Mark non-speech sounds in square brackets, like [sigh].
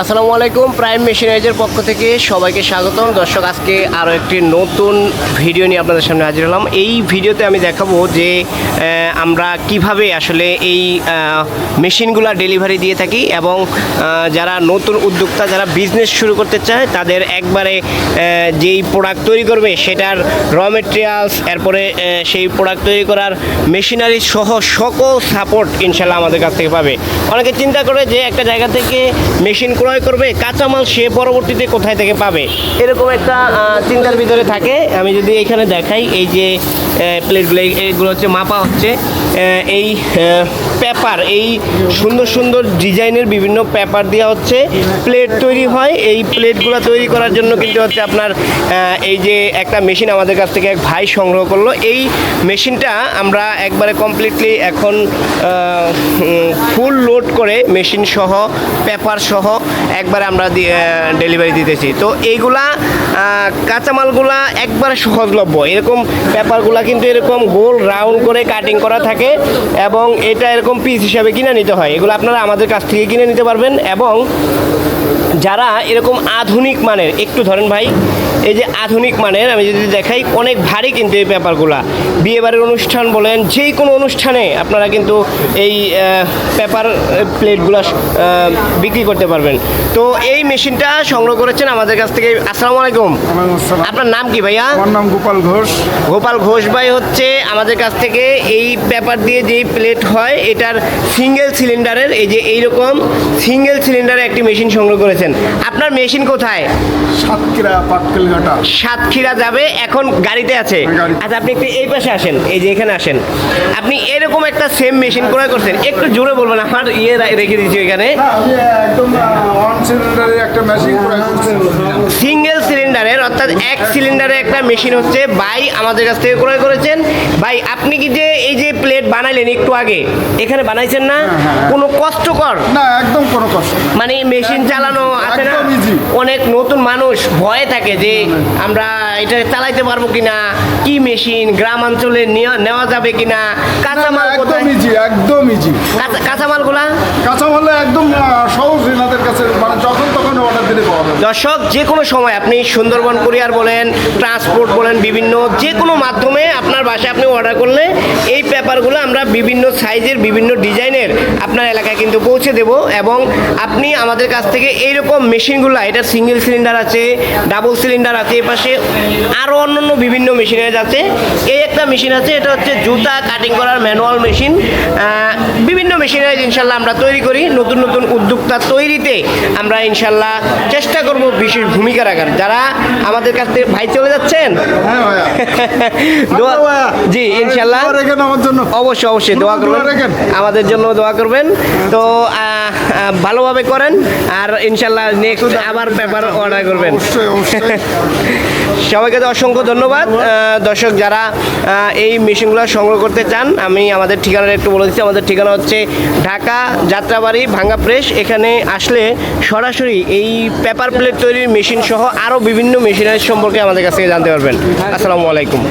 আসসালামু আলাইকুম, প্রাইম মেশিনাইজের পক্ষ থেকে সবাইকে স্বাগতম। দর্শক, আজকে আরও একটি নতুন ভিডিও নিয়ে আপনাদের সামনে হাজির হলাম। এই ভিডিওতে আমি দেখাবো যে আমরা কীভাবে আসলে এই মেশিনগুলো ডেলিভারি দিয়ে থাকি এবং যারা নতুন উদ্যোক্তা, যারা বিজনেস শুরু করতে চায়, তাদের একবারে যেই প্রোডাক্ট তৈরি করবে, সেটার র মেটেরিয়ালস এরপরে সেই প্রোডাক্ট তৈরি করার মেশিনারি সহ সকল সাপোর্ট ইনশাল্লাহ আমাদের কাছ থেকে পাবে। অনেকে চিন্তা করে যে, একটা জায়গা থেকে মেশিন ক্রয় করবে, কাঁচামাল সে পরবর্তীতে কোথায় থেকে পাবে? এরকম একটা চিন্তার ভিতরে থাকে। আমি যদি এখানে দেখাই, এই যে প্লেটগুলো এইগুলো হচ্ছে মাপা হচ্ছে। এই পেপার, এই সুন্দর সুন্দর ডিজাইনের বিভিন্ন পেপার দেওয়া হচ্ছে। প্লেট তৈরি হয়। এই প্লেটগুলো তৈরি করার জন্য কিন্তু হচ্ছে আপনার এই যে একটা মেশিন আমাদের কাছ থেকে এক ভাই সংগ্রহ করল। এই মেশিনটা আমরা একবারে কমপ্লিটলি এখন ফুল লোড করে মেশিন সহ, পেপার সহ একবারে আমরা ডেলিভারি দিতেছি। তো এইগুলা কাঁচামালগুলা একবারে সহজলভ্য। এরকম পেপারগুলা কিন্তু এরকম গোল রাউন্ড করে কাটিং করা থাকে এবং এটা এরকম পিস হিসাবে কিনে নিতে হয়। এগুলো আপনারা আমাদের কাছ থেকে কিনে নিতে পারবেন এবং যারা এরকম আধুনিক মানের, একটু ধরেন ভাই এই যে আধুনিক মানের আমি যদি দেখাই অনেক ভারী কিন্তু এই পেপারগুলা। বিয়েবাড়ির অনুষ্ঠান বলেন যে কোনো অনুষ্ঠানে আপনারা কিন্তু এই পেপার প্লেটগুলো বিক্রি করতে পারবেন। তো এই মেশিনটা সংগ্রহ করেছেন আমাদের কাছ থেকে। আসসালামু আলাইকুম। আপনার নাম কি ভাইয়া? আমার নাম গোপাল ঘোষ। গোপাল ঘোষ ভাই হচ্ছে আমাদের কাছ থেকে এই পেপার দিয়ে যেই প্লেট হয় এটার সিঙ্গেল সিলিন্ডারের এই যে এইরকম সিঙ্গেল সিলিন্ডারের একটি মেশিন সংগ্রহ করেছেন। আপনার মেশিন কোথায়? সাতক্ষীরা পাটকেল ঘাটা সাতক্ষীরা যাবে এখন গাড়িতে আছে। হ্যাঁ, আচ্ছা আপনি একটু এই পাশে আসেন এই যে এখানে আসেন। আপনি এরকম একটা সেম মেশিন ক্রয় করছেন একটু জোরে বলবেন আমার ইয়ে রেখে দিচ্ছি এখানে একদম ওয়ান সিলিন্ডারের একটা মেশিন সিঙ্গেল সিলিন্ডারের অর্থাৎ এক সিলিন্ডারের একটা মেশিন হচ্ছে ভাই আমাদের কাছ থেকে ক্রয় করেছেন। ভাই আপনি কি যে এই যে প্লেট বানাইলেন একটু আগে এখানে বানাইছেন না? হ্যাঁ, কোনো কষ্টকর? না একদম কোনো কষ্ট মানে মেশিন চালানো আছে না। অনেক নতুন মানুষ ভয়ে থাকে যে আমরা এটা চালাইতে পারব কিনা কি মেশিন গ্রাম অঞ্চলে নেওয়া- যাবে কিনা কাঁচামাল একদম ইজি একদম ইজি কাঁচা- কাঁচামালগুলা? কাঁচামালে একদম সহজ এনাদের কাছে মানে যখন তখন অর্ডার দিলে পাওয়া যাবে। দর্শক যে কোনো সময় আপনি সুন্দরবন কুরিয়ার বলেন ট্রান্সপোর্ট বলেন বিভিন্ন যে কোনো মাধ্যমে আপনার বাসায় আপনি অর্ডার করলে এই পেপারগুলো আমরা বিভিন্ন সাইজের বিভিন্ন ডিজাইনের আপনার এলাকায় কিন্তু পৌঁছে দেব এবং আপনি আমাদের কাছ থেকে এইরকম মেশিনগুলো এটা সিঙ্গেল সিলিন্ডার আছে ডাবল সিলিন্ডার আছে এ পাশে আরও অন্যান্য বিভিন্ন মেশিনের আছে। এই একটা মেশিন আছে এটা হচ্ছে জুতা কাটিং করার ম্যানুয়াল মেশিন বিভিন্ন মেশিনারিজ ইনশাল্লাহ আমরা তৈরি করি। নতুন নতুন উদ্যোক্তা তৈরিতে আমরা ইনশাল্লাহ চেষ্টা করব বিশেষ ভূমিকা রাখার। যারা আমাদের কাছ থেকে ভাই চলে যাচ্ছেন? হ্যাঁ। [laughs] জি ইনশাল্লাহ। আমার জন্য। অবশ্যই অবশ্যই দোয়া করবেন। আমাদের জন্য দোয়া করবেন। তো ভালোভাবে করেন আর ইনশাল্লাহ নেক্সট আবার পেপার অর্ডার করবেন। [laughs] সবাইকে তো অসংখ্য ধন্যবাদ। দর্শক যারা এই মেশিনগুলো সংগ্রহ করতে চান আমি আমাদের ঠিকানাটা একটু বলে দিচ্ছি। আমাদের ঠিকানা হচ্ছে ঢাকা যাত্রাবাড়ি ভাঙ্গা প্রেস। এখানে আসলে সরাসরি এই পেপার প্লেট তৈরির মেশিন সহ আরও বিভিন্ন মেশিনারি সম্পর্কে আমাদের কাছ থেকে জানতে পারবেন। আসসালামু আলাইকুম।